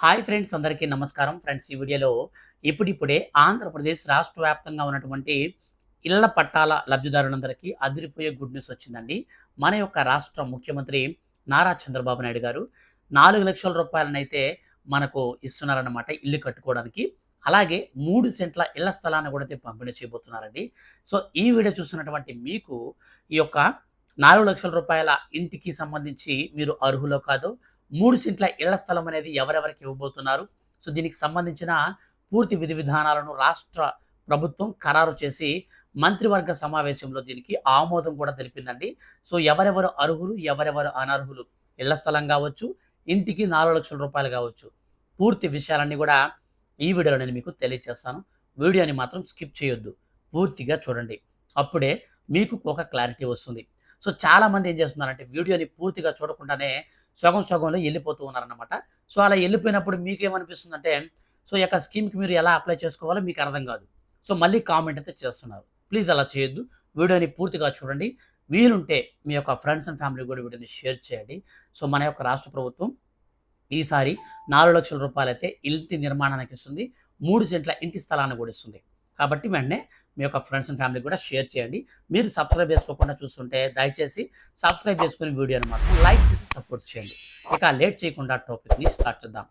Hi friends అందరికీ నమస్కారం. Friends ఈ వీడియోలో ఇప్పుడిప్పుడే ఆంధ్రప్రదేశ్ రాష్ట్ర వ్యాప్తంగా ఉన్నటువంటి ఇళ్ళ పట్టాల లబ్ధిదారులందరికీ అదిరిపోయే గుడ్ న్యూస్ వచ్చిందండి. మన యొక్క రాష్ట్ర ముఖ్యమంత్రి నారా చంద్రబాబు నాయుడు గారు నాలుగు లక్షల రూపాయలనైతే మనకు ఇస్తున్నారన్నమాట ఇల్లు కట్టుకోవడానికి. అలాగే మూడు సెంట్ల ఇళ్ళ స్థలాన్ని కూడా అయితే పంపిణీ చేయబోతున్నారండి. సో ఈ వీడియో చూస్తున్నటువంటి మీకు ఈ యొక్క నాలుగు లక్షల రూపాయల ఇంటికి సంబంధించి మీరు అర్హులో కాదు మూడు సెంట్ల ఇళ్ళ స్థలం అనేది ఎవరెవరికి ఇవ్వబోతున్నారు? సో దీనికి సంబంధించిన పూర్తి విధి విధానాలను రాష్ట్ర ప్రభుత్వం ఖరారు చేసి మంత్రివర్గ సమావేశంలో దీనికి ఆమోదం కూడా తెలిపిందండి. సో ఎవరెవరు అర్హులు ఎవరెవరు అనర్హులు? ఇళ్ళ స్థలం కావచ్చు ఇంటికి నాలుగు లక్షల రూపాయలు కావచ్చు. పూర్తి విషయాలన్నీ కూడా ఈ వీడియోలో నేను మీకు తెలియజేస్తాను వీడియోని మాత్రం స్కిప్ చేయొద్దు. పూర్తిగా చూడండి. అప్పుడే మీకు ఒక క్లారిటీ వస్తుంది. సో చాలామంది ఏం చేస్తున్నారంటే వీడియోని పూర్తిగా చూడకుండానే సగం సగంలో వెళ్ళిపోతూ ఉన్నారనమాట సో అలా వెళ్ళిపోయినప్పుడు మీకేమనిపిస్తుందంటే సో ఈ యొక్క స్కీమ్కి మీరు ఎలా అప్లై చేసుకోవాలో మీకు అర్థం కాదు. సో మళ్ళీ కామెంట్ అయితే చేస్తున్నారు. ప్లీజ్ అలా చేయొద్దు. వీడియోని పూర్తిగా చూడండి. వీలుంటే మీ యొక్క ఫ్రెండ్స్ అండ్ ఫ్యామిలీ కూడా వీడియోని షేర్ చేయండి. సో మన యొక్క రాష్ట్ర ప్రభుత్వం ఈసారి నాలుగు లక్షల రూపాయలు అయితే ఇంటి నిర్మాణానికి ఇస్తుంది. మూడు సెంట్ల ఇంటి స్థలాన్ని కూడా ఇస్తుంది. కాబట్టి వెంటనే మీ యొక్క ఫ్రెండ్స్ అండ్ ఫ్యామిలీ కూడా షేర్ చేయండి. మీరు సబ్స్క్రైబ్ చేసుకోకుండా చూస్తుంటే దయచేసి సబ్స్క్రైబ్ చేసుకుని వీడియోని మాత్రం లైక్ చేసి సపోర్ట్ చేయండి. ఇక లేట్ చేయకుండా టాపిక్ని స్టార్ట్ చేద్దాం.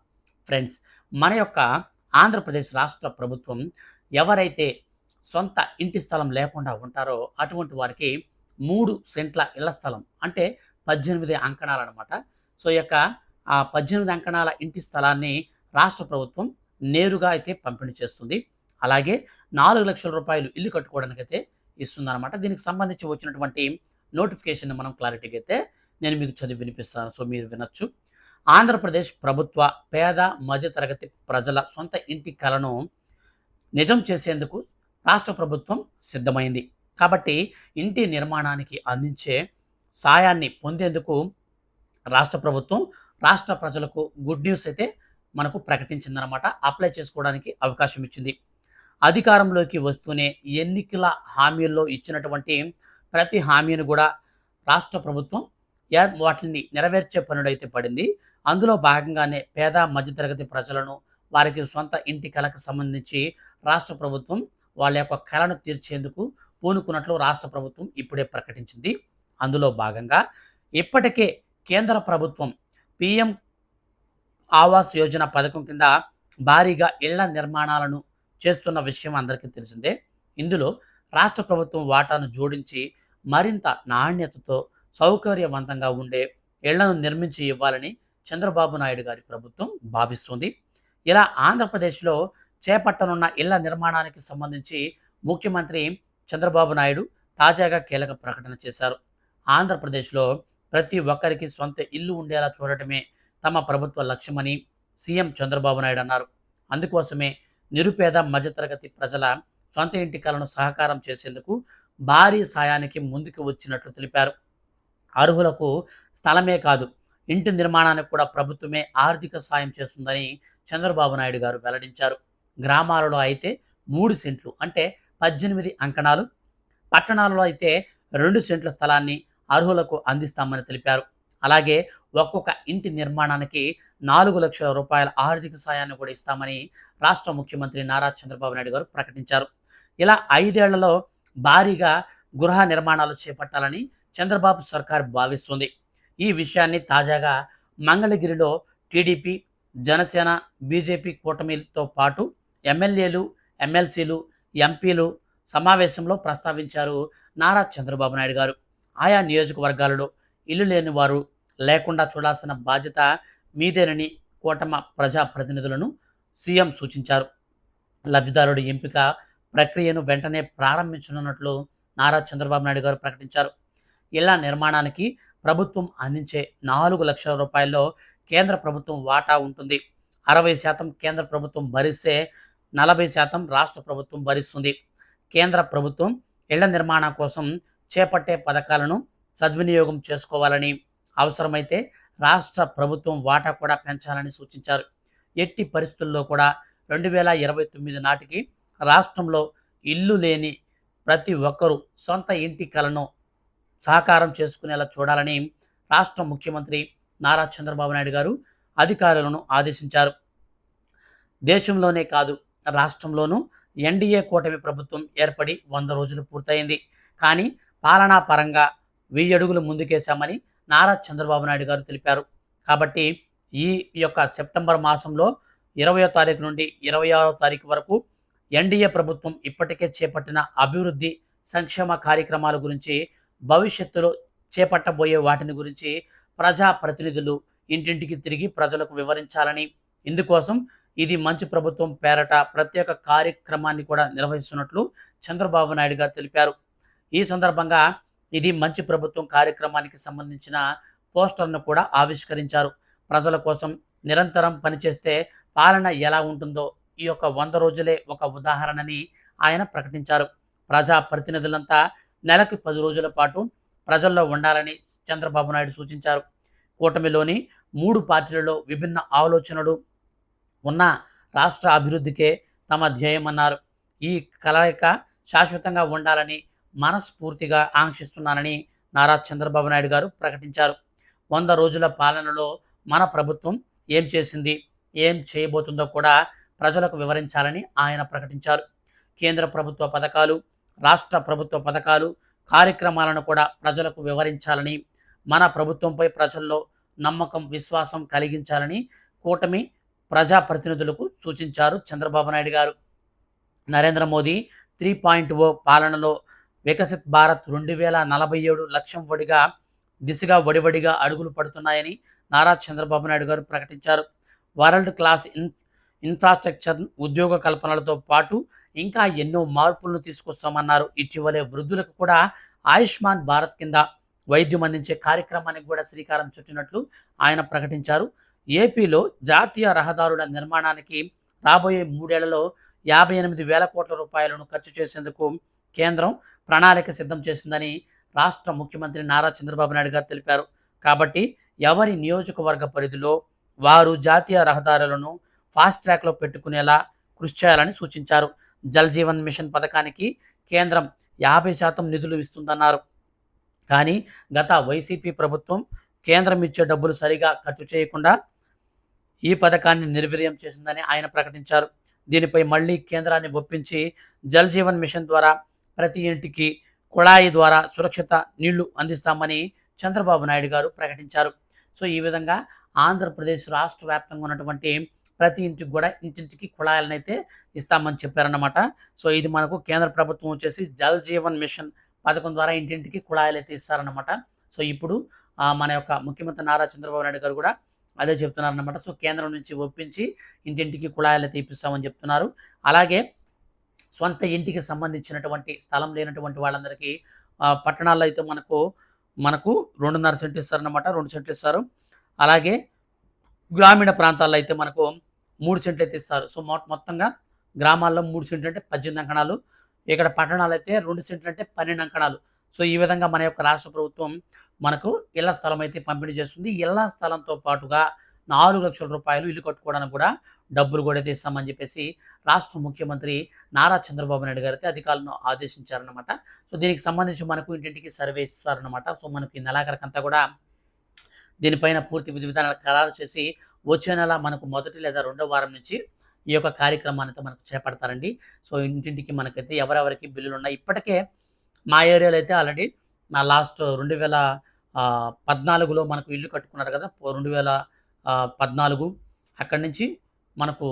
ఫ్రెండ్స్ మన యొక్క ఆంధ్రప్రదేశ్ రాష్ట్ర ప్రభుత్వం ఎవరైతే సొంత ఇంటి స్థలం లేకుండా ఉంటారో అటువంటి వారికి మూడు సెంట్ల ఇళ్ళ స్థలం అంటే పద్దెనిమిది అంకణాలు అనమాట సో యొక్క ఆ పద్దెనిమిది అంకణాల ఇంటి స్థలాన్ని రాష్ట్ర ప్రభుత్వం నేరుగా అయితే పంపిణీ చేస్తుంది. అలాగే నాలుగు లక్షల రూపాయలు ఇల్లు కట్టుకోవడానికి అయితే ఇస్తుందన్నమాట. దీనికి సంబంధించి వచ్చినటువంటి నోటిఫికేషన్ మనం క్లారిటీగా అయితే నేను మీకు చదివి వినిపిస్తాను. సో మీరు వినొచ్చు. ఆంధ్రప్రదేశ్ ప్రభుత్వ పేద మధ్యతరగతి ప్రజల సొంత ఇంటి కలను నిజం చేసేందుకు రాష్ట్ర ప్రభుత్వం సిద్ధమైంది. కాబట్టి ఇంటి నిర్మాణానికి అందించే సాయాన్ని పొందేందుకు రాష్ట్ర ప్రభుత్వం రాష్ట్ర ప్రజలకు గుడ్ న్యూస్ అయితే మనకు ప్రకటించిందనమాట అప్లై చేసుకోవడానికి అవకాశం ఇచ్చింది. అధికారంలోకి వస్తూనే ఎన్నికల హామీల్లో ఇచ్చినటువంటి ప్రతి హామీని కూడా రాష్ట్ర ప్రభుత్వం వాటిని నెరవేర్చే పనుడైతే పడింది. అందులో భాగంగానే పేద మధ్యతరగతి ప్రజలను వారికి సొంత ఇంటి కళకు సంబంధించి రాష్ట్ర ప్రభుత్వం వాళ్ళ యొక్క కళను తీర్చేందుకు పూనుకున్నట్లు రాష్ట్ర ప్రభుత్వం ఇప్పుడే ప్రకటించింది. అందులో భాగంగా ఇప్పటికే కేంద్ర ప్రభుత్వం పిఎం ఆవాస్ యోజన పథకం కింద భారీగా ఇళ్ళ నిర్మాణాలను చేస్తున్న విషయం అందరికీ తెలిసిందే. ఇందులో రాష్ట్ర ప్రభుత్వం వాటాను జోడించి మరింత నాణ్యతతో సౌకర్యవంతంగా ఉండే ఇళ్ళను నిర్మించి ఇవ్వాలని చంద్రబాబు నాయుడు గారి ప్రభుత్వం భావిస్తుంది. ఇలా ఆంధ్రప్రదేశ్లో చేపట్టనున్న ఇళ్ళ నిర్మాణానికి సంబంధించి ముఖ్యమంత్రి చంద్రబాబు నాయుడు తాజాగా కీలక ప్రకటన చేశారు. ఆంధ్రప్రదేశ్లో ప్రతి ఒక్కరికి సొంత ఇల్లు ఉండేలా చూడటమే తమ ప్రభుత్వ లక్ష్యమని సీఎం చంద్రబాబు నాయుడు అన్నారు. అందుకోసమే నిరుపేద మధ్యతరగతి ప్రజల సొంత ఇంటి కలను సహకారం చేసేందుకు భారీ సాయానికి ముందుకు వచ్చినట్లు తెలిపారు. అర్హులకు స్థలమే కాదు ఇంటి నిర్మాణానికి కూడా ప్రభుత్వమే ఆర్థిక సాయం చేస్తుందని చంద్రబాబు నాయుడు గారు వెల్లడించారు. గ్రామాలలో అయితే మూడు సెంట్లు అంటే పద్దెనిమిది అంకణాలు పట్టణాలలో అయితే రెండు సెంట్ల స్థలాన్ని అర్హులకు అందిస్తామని తెలిపారు. అలాగే ఒక్కొక్క ఇంటి నిర్మాణానికి నాలుగు లక్షల రూపాయల ఆర్థిక సాయాన్ని కూడా ఇస్తామని రాష్ట్ర ముఖ్యమంత్రి నారా చంద్రబాబు నాయుడు గారు ప్రకటించారు. ఇలా ఐదేళ్ళలో భారీగా గృహ నిర్మాణాలు చేపట్టాలని చంద్రబాబు సర్కార్ భావిస్తుంది. ఈ విషయాన్ని తాజాగా మంగళగిరిలో టీడీపీ జనసేన బీజేపీ కూటమితో పాటు ఎమ్మెల్యేలు ఎమ్మెల్సీలు ఎంపీలు సమావేశంలో ప్రస్తావించారు నారా చంద్రబాబు నాయుడు గారు. ఆయా నియోజకవర్గాలలో ఇల్లు లేని వారు లేకుండా చూడాల్సిన బాధ్యత మీదేనని కూటమ ప్రజా ప్రతినిధులను సీఎం సూచించారు. లబ్ధిదారుడి ఎంపిక ప్రక్రియను వెంటనే ప్రారంభించనున్నట్లు నారా చంద్రబాబు నాయుడు గారు ప్రకటించారు. ఇళ్ళ నిర్మాణానికి ప్రభుత్వం అందించే నాలుగు లక్షల రూపాయల్లో కేంద్ర ప్రభుత్వం వాటా ఉంటుంది. అరవై శాతం కేంద్ర ప్రభుత్వం భరిస్తే నలభై శాతం రాష్ట్ర ప్రభుత్వం భరిస్తుంది. కేంద్ర ప్రభుత్వం ఇళ్ళ నిర్మాణం కోసం చేపట్టే పథకాలను సద్వినియోగం చేసుకోవాలని అవసరమైతే రాష్ట్ర ప్రభుత్వం వాటా కూడా పెంచాలని సూచించారు. ఎట్టి పరిస్థితుల్లో కూడా రెండు వేల ఇరవై తొమ్మిది నాటికి రాష్ట్రంలో ఇల్లు లేని ప్రతి ఒక్కరూ సొంత ఇంటి కలను సహకారం చేసుకునేలా చూడాలని రాష్ట్ర ముఖ్యమంత్రి నారా చంద్రబాబు నాయుడు గారు అధికారులను ఆదేశించారు. దేశంలోనే కాదు రాష్ట్రంలోనూ ఎన్డీఏ కూటమి ప్రభుత్వం ఏర్పడి వంద రోజులు పూర్తయింది. కానీ పాలనా పరంగా వెయ్యి అడుగులు ముందుకేశామని నారా చంద్రబాబు నాయుడు గారు తెలిపారు. కాబట్టి ఈ యొక్క సెప్టెంబర్ మాసంలో ఇరవయో తారీఖు నుండి ఇరవై ఆరో తారీఖు వరకు ఎన్డీఏ ప్రభుత్వం ఇప్పటికే చేపట్టిన అభివృద్ధి సంక్షేమ కార్యక్రమాల గురించి భవిష్యత్తులో చేపట్టబోయే వాటిని గురించి ప్రజా ప్రతినిధులు ఇంటింటికి తిరిగి ప్రజలకు వివరించాలని ఇందుకోసం ఇది మంచి ప్రభుత్వం పేరట ప్రత్యేక కార్యక్రమాన్ని కూడా నిర్వహిస్తున్నట్లు చంద్రబాబు నాయుడు గారు తెలిపారు. ఈ సందర్భంగా ఇది మంచి ప్రభుత్వం కార్యక్రమానికి సంబంధించిన పోస్టర్ను కూడా ఆవిష్కరించారు. ప్రజల కోసం నిరంతరం పనిచేస్తే పాలన ఎలా ఉంటుందో ఈ యొక్క వంద రోజులే ఒక ఉదాహరణని ఆయన ప్రకటించారు. ప్రజా ప్రతినిధులంతా నెలకు పది రోజుల పాటు ప్రజల్లో ఉండాలని చంద్రబాబు నాయుడు సూచించారు. కూటమిలోని మూడు పార్టీలలో విభిన్న ఆలోచనలు ఉన్న రాష్ట్ర అభివృద్ధికే తమ ధ్యేయమన్నారు. ఈ కలయిక శాశ్వతంగా ఉండాలని మనస్ఫూర్తిగా ఆంక్షిస్తున్నానని నారా చంద్రబాబు నాయుడు గారు ప్రకటించారు. వంద రోజుల పాలనలో మన ప్రభుత్వం ఏం చేసింది ఏం చేయబోతుందో కూడా ప్రజలకు వివరించాలని ఆయన ప్రకటించారు. కేంద్ర ప్రభుత్వ పథకాలు రాష్ట్ర ప్రభుత్వ పథకాలు కార్యక్రమాలను కూడా ప్రజలకు వివరించాలని మన ప్రభుత్వంపై ప్రజల్లో నమ్మకం విశ్వాసం కలిగించాలని కూటమి ప్రజాప్రతినిధులకు సూచించారు Chandrababu Naidu garu. Narendra Modi three point O పాలనలో వికసిత్ భారత్ రెండు వేల నలభై ఏడు లక్ష్యం వడిగా దిశగా వడివడిగా అడుగులు పడుతున్నాయని నారా చంద్రబాబు నాయుడు గారు ప్రకటించారు. వరల్డ్ క్లాస్ ఇన్ ఇన్ఫ్రాస్ట్రక్చర్ ఉద్యోగ కల్పనలతో పాటు ఇంకా ఎన్నో మార్పులను తీసుకొస్తామన్నారు. ఇటీవలే వృద్ధులకు కూడా ఆయుష్మాన్ భారత్ కింద వైద్యం అందించే కార్యక్రమానికి కూడా శ్రీకారం చుట్టినట్లు ఆయన ప్రకటించారు. ఏపీలో జాతీయ రహదారుల నిర్మాణానికి రాబోయే మూడేళ్ళలో యాభై ఎనిమిది వేల కోట్ల రూపాయలను ఖర్చు చేసేందుకు కేంద్రం ప్రణాళిక సిద్ధం చేసిందని రాష్ట్ర ముఖ్యమంత్రి నారా చంద్రబాబు నాయుడు గారు తెలిపారు. కాబట్టి ఎవరి నియోజకవర్గ పరిధిలో వారు జాతీయ రహదారులను ఫాస్ట్ ట్రాక్లో పెట్టుకునేలా కృషి చేయాలని సూచించారు. జల్ జీవన్ మిషన్ పథకానికి కేంద్రం యాభై శాతం నిధులు ఇస్తుందన్నారు. కానీ గత వైసీపీ ప్రభుత్వం కేంద్రం ఇచ్చే డబ్బులు సరిగా ఖర్చు చేయకుండా ఈ పథకాన్ని నిర్వీర్యం చేసిందని ఆయన ప్రకటించారు. దీనిపై మళ్ళీ కేంద్రాన్ని ఒప్పించి జల్ జీవన్ మిషన్ ద్వారా ప్రతి ఇంటికి కుళాయి ద్వారా సురక్షిత నీళ్ళు అందిస్తామని చంద్రబాబు నాయుడు గారు ప్రకటించారు. సో ఈ విధంగా ఆంధ్రప్రదేశ్ రాష్ట్ర వ్యాప్తంగా ఉన్నటువంటి ప్రతి ఇంటికి కూడా ఇంటింటికి కుళాయిలను అయితే ఇస్తామని చెప్పారన్నమాట. సో ఇది మనకు కేంద్ర ప్రభుత్వం వచ్చేసి జల్ జీవన్ మిషన్ పథకం ద్వారా ఇంటింటికి కుళాయిలు అయితే ఇస్తారన్నమాట. సో ఇప్పుడు మన యొక్క ముఖ్యమంత్రి నారా చంద్రబాబు నాయుడు గారు కూడా అదే చెప్తున్నారన్నమాట. సో కేంద్రం నుంచి ఒప్పించి ఇంటింటికి కుళాయిలు అయితే ఇప్పిస్తామని చెప్తున్నారు. అలాగే సొంత ఇంటికి సంబంధించినటువంటి స్థలం లేనటువంటి వాళ్ళందరికీ పట్టణాల్లో అయితే మనకు మనకు రెండున్నర సెంట్లు ఇస్తారన్నమాట రెండు సెంట్లు ఇస్తారు. అలాగే గ్రామీణ ప్రాంతాల్లో అయితే మనకు మూడు సెంట్లు అయితే ఇస్తారు. సో మొ మొత్తంగా గ్రామాల్లో మూడు సెంట్లు అంటే పద్దెనిమిది అంకణాలు. ఇక్కడ పట్టణాలు అయితే రెండు సెంట్లు అంటే పన్నెండు అంకణాలు. సో ఈ విధంగా మన యొక్క రాష్ట్ర ప్రభుత్వం మనకు ఇళ్ళ స్థలం అయితే పంపిణీ చేస్తుంది. ఇళ్ళ స్థలంతో పాటుగా నాలుగు లక్షల రూపాయలు ఇల్లు కట్టుకోవడానికి కూడా డబ్బులు కూడా అయితే ఇస్తామని చెప్పేసి రాష్ట్ర ముఖ్యమంత్రి నారా చంద్రబాబు నాయుడు గారు అయితే అధికారులను ఆదేశించారనమాట సో దీనికి సంబంధించి మనకు ఇంటింటికి సర్వే ఇస్తారనమాట సో మనకి నెలాఖరికంతా కూడా దీనిపైన పూర్తి విధి విధానాలు ఖరారు చేసి వచ్చే నెల మనకు మొదటి లేదా రెండో వారం నుంచి ఈ యొక్క కార్యక్రమాన్ని అయితే మనకు చేపడతారండి. సో ఇంటింటికి మనకైతే ఎవరెవరికి బిల్లులు ఉన్నాయి? ఇప్పటికే మా ఏరియాలో అయితే ఆల్రెడీ నా లాస్ట్ రెండు వేల పద్నాలుగులో మనకు ఇల్లు కట్టుకున్నారు కదా. రెండు వేల పద్నాలుగు. అక్కడి నుంచి మనకు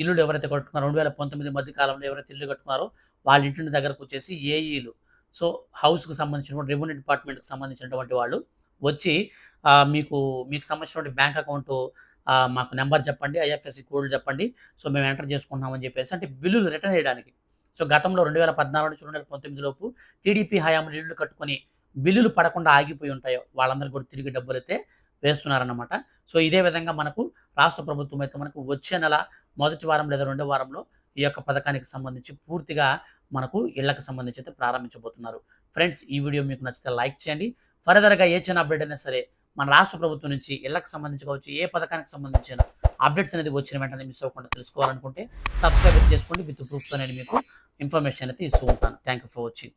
ఇల్లులు ఎవరైతే కట్టుకున్నారో రెండు వేల పంతొమ్మిది మధ్య కాలంలో ఎవరైతే ఇల్లు కట్టుకున్నారో వాళ్ళ ఇంటి దగ్గరకు వచ్చేసి ఏఈలు సో హౌస్కి సంబంధించిన రెవెన్యూ డిపార్ట్మెంట్కి సంబంధించినటువంటి వాళ్ళు వచ్చి మీకు మీకు సంబంధించినటువంటి బ్యాంక్ అకౌంట్ మాకు నెంబర్ చెప్పండి ఐఎఫ్ఎస్సి కోడ్ చెప్పండి. సో మేము ఎంటర్ చేసుకుంటున్నామని చెప్పేసి అంటే బిల్లులు రిటర్న్ చేయడానికి. సో గతంలో రెండు వేల పద్నాలుగు నుంచి రెండు వేల పంతొమ్మిది లోపు టీడీపీ హయాంలో ఇల్లు కట్టుకొని బిల్లులు పడకుండా ఆగిపోయి ఉంటాయో వాళ్ళందరికీ కూడా తిరిగి డబ్బులు అయితే వేస్తున్నారన్నమాట. సో ఇదే విధంగా మనకు రాష్ట్ర ప్రభుత్వం అయితే మనకు వచ్చే నెల మొదటి వారం లేదా రెండో వారంలో ఈ యొక్క పథకానికి సంబంధించి పూర్తిగా మనకు ఇళ్ళకు సంబంధించి అయితే ప్రారంభించబోతున్నారు. ఫ్రెండ్స్ ఈ వీడియో మీకు నచ్చితే లైక్ చేయండి. ఫర్దర్గా ఏ చిన్న అప్డేట్ అయినా సరే మన రాష్ట్ర ప్రభుత్వం నుంచి ఇళ్ళకు సంబంధించి కావచ్చు ఏ పథకానికి సంబంధించిన అప్డేట్స్ అనేది వచ్చిన వెంటనే మిస్ అవ్వకుండా తెలుసుకోవాలనుకుంటే సబ్స్క్రైబ్ చేసుకోండి విత్ ప్రూఫ్తో నేను మీకు ఇన్ఫర్మేషన్ అయితే ఇస్తూ ఉంటాను. Thank you for watching.